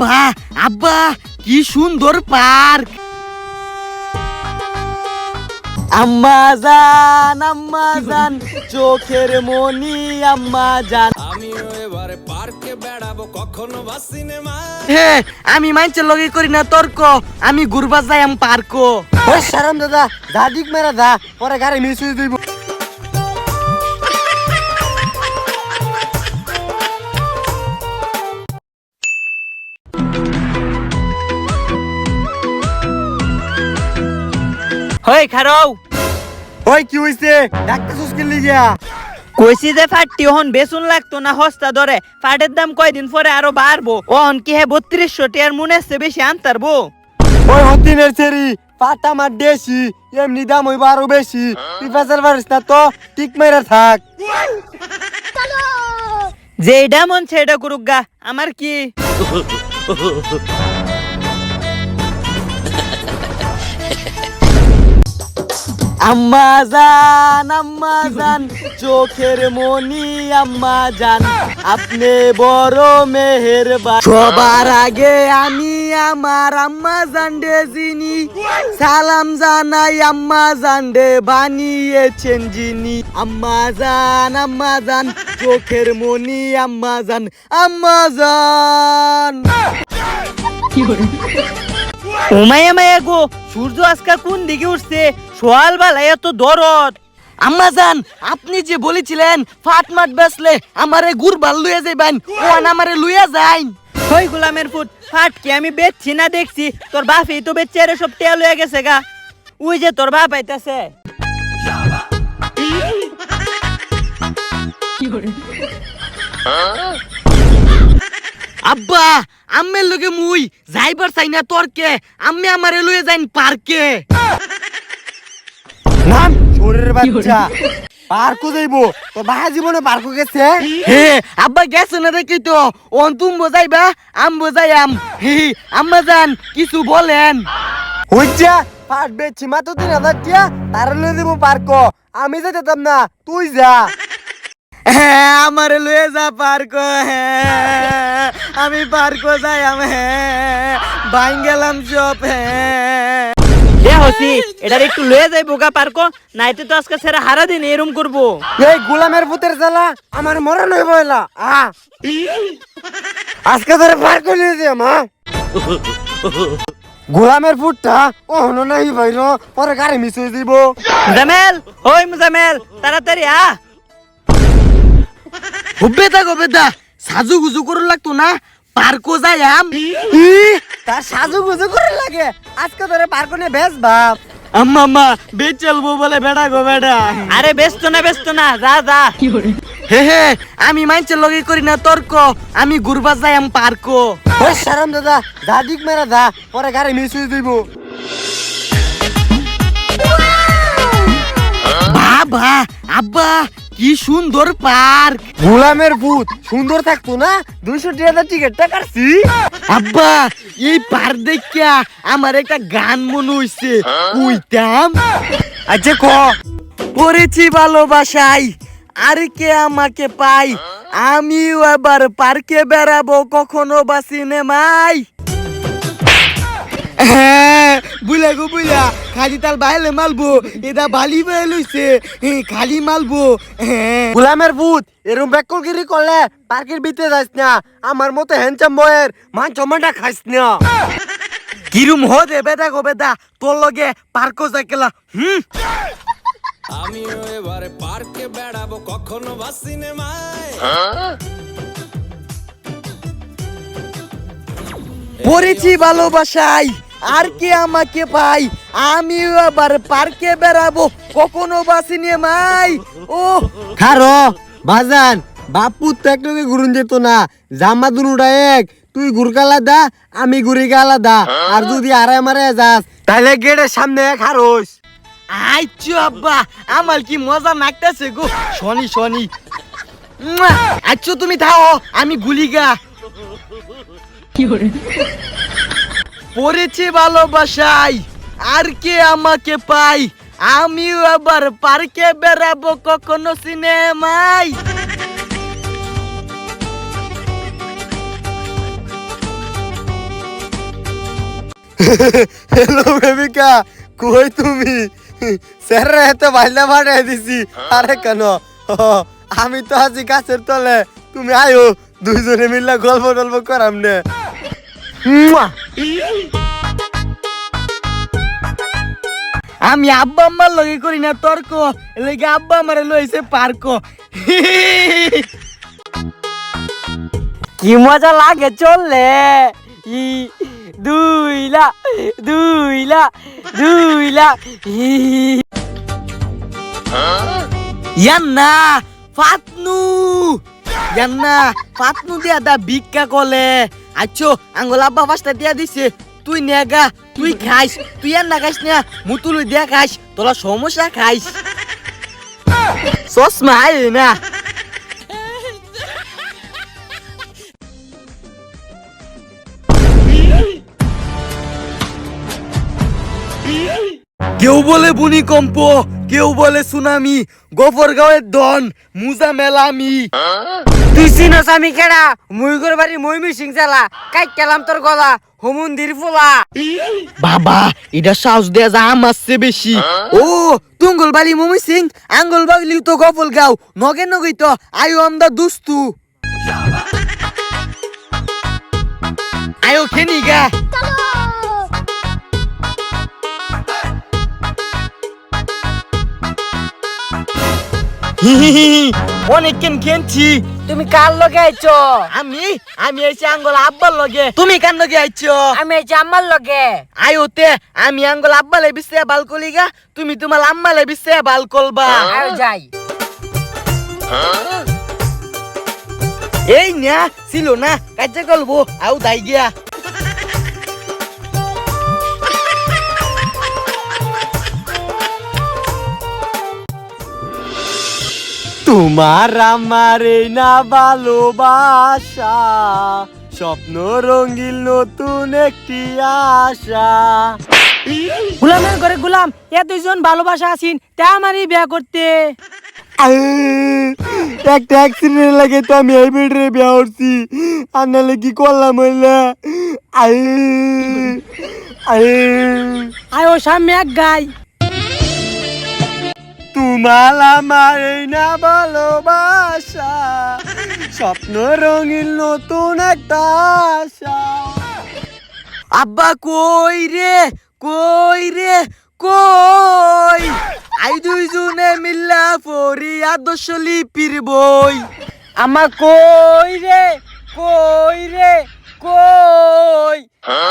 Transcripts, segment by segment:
বাবা আব্বা কি সুন্দর পার্ক। আম্মা জান আম্মা জান চোখের মনি আম্মা জান। আমিও এবারে পার্কে বেড়াবো কখনো বা সিনেমা। হে আমি মাইনচের লগে করি না তর্ক আমি ঘুরবা যাই আম পার্ক। ওই সারাম দাদা যা দিক মেরা দা পরে গাড়ি মিস হয়ে দিব হই খারাও ওই কি হইছে? ডাক্তার সুস্কিল লিগিয়া কইছি যে ফাটটি ওহন বেসুন লাগতো না হস্তা ধরে ফাটের দাম কয়দিন পরে আরও বাড়বো। ওহন কি হে বত্রিশশো টিয়ার মনে হচ্ছে বেশি আনতারবো? ওই হতিনের সেরি পাটা মার দেশি এমনি দাম হইব আরও বেশি। তুই ফেসার পারিস না তো টিক মেরা থাক। যেটা মন সেটা করুক গা। আমার কি? আম্মা জান আম্মা জান, চোখের মনি আম্মা জান। আপনি বড় মেহেরবান। সবার আগে আমি আমার আম্মা জানডে যিনি। সালাম জানাই আম্মা জানডে বানিয়েছেন যিনি। আম্মা জান আম্মা জান, চোখের মনি আম্মা জান আম্মা জান। উমায়া মায়া গো সূর্য আজকা কোন দিকে উঠছে? সোয়াল বেলা এত দরদ। আম্মাজান আপনি যে বলেছিলেন ফাটমাট বেসলে আমারে গুরবাল লুয়ে যাইবেন ওয়ান আমারে লুয়ে যাইন। হই গোলামের ফুট ফাট কি আমি বেচছি না দেখছি? তোর বাপ তো বেচছে রে সব টেয়া লয়ে গেছে গা। ওই যে তোর বাপ আইতাছে। আব্বা আম্মের লগে মুই যাইবার চাই না তর্কে আম্মে আমারে লুয়ে যাইন পার্কে। নাম? শরীরের বাচ্চা। পার্কও যাইব। তোর বাহা জীবনে পার্কও গেছে? হে আব্বা গেছে না দেখি তো। ওন তুম বোঝাইবা আম বোঝাইয়াম হে আম্মা জান কিছু বলেন। হইছা পাট বেচছি মাত্র তিন হাজার টিয়া তার লয়ে দিব পার্ক। আমি যেতাম না তুই যা। হ্যাঁ আমারে লুয়ে যা পার্ক। হ্যাঁ। আমি পার্ক যাই আমি বাইন গেলাম সব হ্যাঁ এ হসি এটার একটু লয়ে যাইবো গা পারকো। নাইতে তো আজকে সেরা হারা দিন এরম করব। এই গোলামের ভূতের জ্বালা আমার মরণ হইব এলা। আ। আজকে ধরে পার করে দিয়ে মা গোলামের ফুটটা ও হনো নাই ভাইর পরে গাড়ি হয়ে দিব মুজামেল ওই মুজামেল তাড়াতাড়ি আ। হুব্বে দা গবে দা সাজু গুজু করে লাগতো না? পার্কো যাই আম। তার সাজু গুজু করে লাগে। আজকে ধরে পার করে বেশ বাপ। আম্মা আম্মা বেচ চলবো বলে বেড়া গো বেড়া। আরে ব্যস্ত না ব্যস্ত না যা যা। হে হে আমি মাইনচের লগে করি না তর্ক। আমি ঘুরবা যাই আম পার্কো ওই সারাম দাদা যা দিক মেরা যা পরে গাড়ি মিস হয়ে দিব বাবা আব্বা কি সুন্দর পার্ক। গোলামের ভূত। সুন্দর থাকতো না? দুইশো টাকা টিকিটটা কাটছি। আব্বা এই পার্ক দেখিয়া আমার একটা গান মনে হইছে। কইতাম। আচ্ছা ক? পড়েছি ভালোবাসাই আর কে আমাকে পাই আমিও এবার পার্কে বেড়াবো কখনো বা সিনেমায়। হ্যাঁ বুলা গো বুলা খালি তাল বাইলে মালবো এটা বালি বাইলে লইছে হ্যাঁ, খালি মালবো হ্যাঁ। গোলামের ভূত এরম ব্যাকলগিরি করলে পার্কের ভিতরে যাস না আমার মতো হ্যান্ডসাম বয়ের মান চমানটা খাইস না। কিরম হো দে বেদা গো বেদা তোর লগে পার্কও যাইকেলা হুম? আমিও এবারে পার্কে বেড়াবো কখনো বা সিনেমায়। পড়েছি ভালোবাসাই আর কে আমাকে পাই আমিও আবার পার্কে বেড়াবো। কখনো বা মাই ও খারো বাজান বাপু তো একটুকে ঘুরুন যেত না। জামা দুনুটা এক তুই ঘুরকা আলাদা আমি ঘুরি আলাদা। আর যদি আরে মারে যাস তাহলে গেটের সামনে খারোস আইছো আব্বা আমার কি মজা নাকতেছে গো। শনি শনি। আচ্ছো তুমি থাও আমি গুলিগা। পড়েছে ভালোবাসাই আর কে আমাকে পাই আমিও আবার পার্কে বেড়াবো কখনো সিনেমায়। হ্যালো বেবিকা কই তুমি? স্যার এত ভাইলা ভাড়াই দিছি। আরে কেন? আমি তো আছি গাছের তলে। তুমি আয়ো, দুইজনে মিললে গল্প টল্প করাম নে। আমি আব্বা আম্মার লগে করি না তর্ক। লেগে আব্বা আমারে লইছে পার্ক। কি মজা লাগে চললে? ই দুইলা দুইলা দুইলা ইয়ান্না ফাতনু। ইয়ান্না ফাতনু দিয়া দা ভিক্ষা কলে। আচ্ছো আঙ্গুল আব্বা পাঁচটা দিয়া দিছে। তুই নেগা তুই খাইস তুই আর না খাইস না মুতুলু দিয়া খাইস তোলা সমস্যা খাইস। চশমা আয় না। কেউ বলে ভূমিকম্প কেউ বলে সুনামি গফর গাঁয়ের দন মুজা মেলামি তুই চিনস আমি কেডা? মুইগর বাড়ি মইমি সিং চালা কাই কেলাম তোর গলা হুমুন্দির ফুলা। বাবা এটা সাহস দেয়া যা আমারছে বেশি। ও তুঙ্গল বাড়ি মমি সিং আঙ্গল বাড়ি তো গফল গাও নগে নগই তো আয়ো আমদা দুস্তু। আয়ো খেনি গা। অনেকক্ষণ খেলছি তুমি কার লগে আইছো? আমি? আমি এসে আঙ্গল আব্বার লগে। তুমি কার লগে আইছো? আমি এই যে আমার লগে। আয়োতে আমি আঙ্গল আব্বালে বিছে বাল কলিগা তুমি তোমার আম্মালে বিছে বাল কলবা আয় যাই। এই না ছিল না কাজে গল্প আউ দাই গিয়া। তোমার আমার না ভালোবাসা স্বপ্ন রঙ্গিল নতুন একটি আশা। গুলামের ঘরে গুলাম এ দুইজন ভালোবাসা আছিন তা আমারই বিয়া করতে। একটা অ্যাক্সিডেন্ট লাগে তো আমি এই বেডরে বিয়া করছি। আর নাহলে কি করলাম হইলে? আউ, আউ। আয় ও সামনে এক গাই। তোমার আমার না ভালোবাসা, স্বপ্ন রঙিন নতুন একটা আশা। আব্বা, কই রে? কই রে? কই? আই দুইজনে মিল্লা পড়ি আদর্শ লিপির বই। আমার কই রে? কই রে? কই?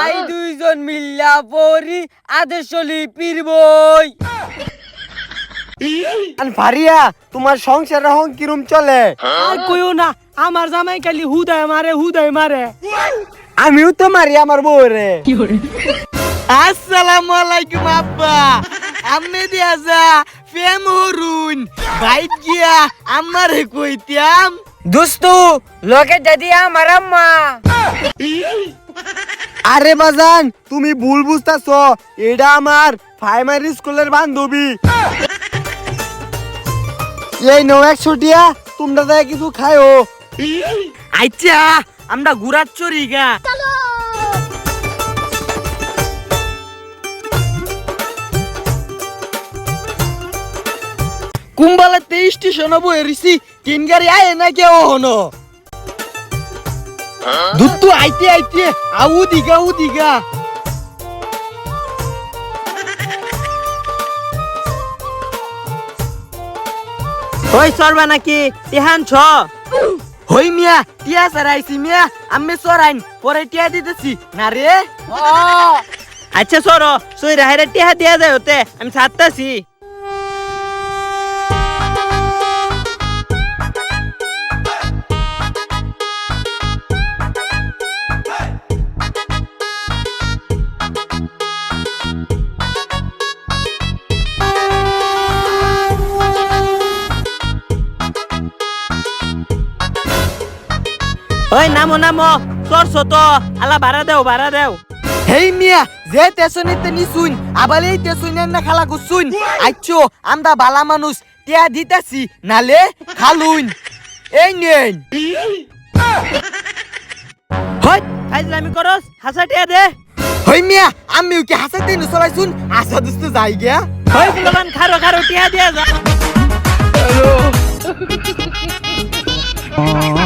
আই দুইজন মিল্লা পড়ি আদর্শ লিপির বই। আর ভারিয়া তোমার সংসার রহং কিরম চলে? আর কইও না আমার জামাই খালি হুদায় মারে হুদায় মারে। আমিও তো মারি আমার বউরে। আসসালামু আলাইকুম আব্বা। আমি দিয়া যা ফেম হরুন। বাইক গিয়া আমারে কইতাম। দোস্তু লগে দাদি আমার আম্মা। আরে বাজান তুমি ভুল বুঝতেছ। এটা আমার প্রাইমারি স্কুলের বান্ধবী। এই নো একশো টিয়া তোমরা তাই কিছু খায়ও আচ্ছা আমরা ঘুরার চড়ি গা। কুম্বালা তেইশ স্টেশন বয়ে রিসি তিন গাড়ি আয় না কে হনো দুত্তু আইতে আইতে আউ দিগা উ দিগা। ওই সরবা নাকি? তিহান ছ। হই মিয়া টিয়া সারাইছি মিয়া আমি সরাইন পরে টিয়া দিতেছি না রে? আচ্ছা সর সই রাহের টিয়া দিয়া যায় হতে আমি ছাড়তাছি। ওই নামো নামো। সরছো তো আলা ভাড়া দেও ভাড়া দেও। হেই মিয়া যে তেসনিতে নিছুন আবার এই তেসুনের না খালা গুছুন আইছো আমরা বালা মানুষ টিয়া দিতাছি নালে খালুন এই নেন হই ফাইজলামি করস হাসা টিয়া দে। হই মিয়া আমিও কি হাসাতে नु চলাইছুন আশা দুস্ত যাই গিয়া। ওই ফুলাবান খারো খারো টিয়া দিয়া যা। oh.